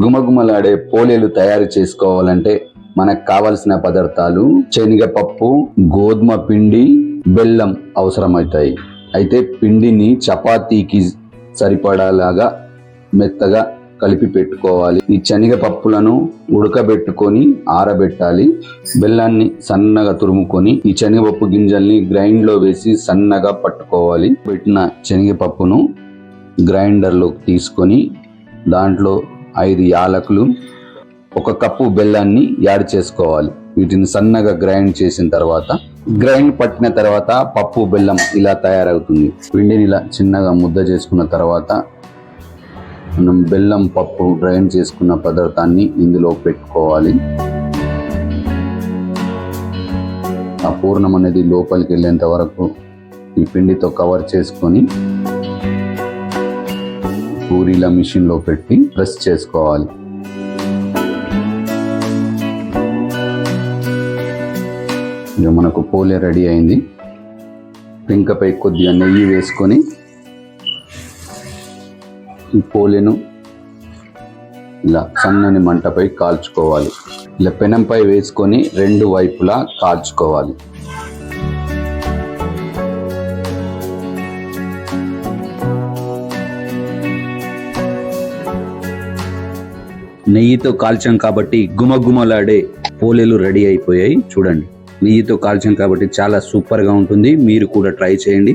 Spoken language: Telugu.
గుమగుమలాడే పోలేలు తయారు చేసుకోవాలంటే మనకు కావలసిన పదార్థాలు శనగపప్పు గోధుమ పిండి బెల్లం అవసరమవుతాయి. అయితే పిండిని చపాతీకి సరిపడాలాగా మెత్తగా కలిపి పెట్టుకోవాలి. ఈ శనగపప్పులను ఉడకబెట్టుకొని ఆరబెట్టాలి. బెల్లాన్ని సన్నగా తురుముకొని ఈ శనగపప్పు గింజల్ని గ్రైండ్లో వేసి సన్నగా పట్టుకోవాలి. పెట్టిన శనగపప్పును గ్రైండర్లోకి తీసుకొని దాంట్లో ఐదు యాలకులు ఒక కప్పు బెల్లాన్ని యాడ్ చేసుకోవాలి. వీటిని సన్నగా గ్రైండ్ చేసిన తర్వాత గ్రైండ్ పట్టిన తర్వాత పప్పు బెల్లం ఇలా తయారవుతుంది. పిండిని ఇలా చిన్నగా ముద్ద చేసుకున్న తర్వాత మనం బెల్లం పప్పు గ్రైండ్ చేసుకున్న పదార్థాన్ని ఇందులో పెట్టుకోవాలి. ఆ పూర్ణం అనేది లోపలికి వెళ్ళేంత వరకు ఈ పిండితో కవర్ చేసుకొని పూరీల మిషన్లో పెట్టి ప్రెస్ చేసుకోవాలి. ఇక మనకు పోలే రెడీ అయింది. పెంకపై కొద్దిగా నెయ్యి వేసుకొని ఈ పోలేను ఇలా సన్నని మంటపై కాల్చుకోవాలి. ఇలా పెనంపై వేసుకొని రెండు వైపులా కాల్చుకోవాలి. నెయ్యితో కాల్చాం కాబట్టి గుమగుమలాడే పోలేలు రెడీ అయిపోయాయి. చూడండి నెయ్యితో కాల్చాం కాబట్టి చాలా సూపర్గా ఉంటుంది. మీరు కూడా ట్రై చేయండి.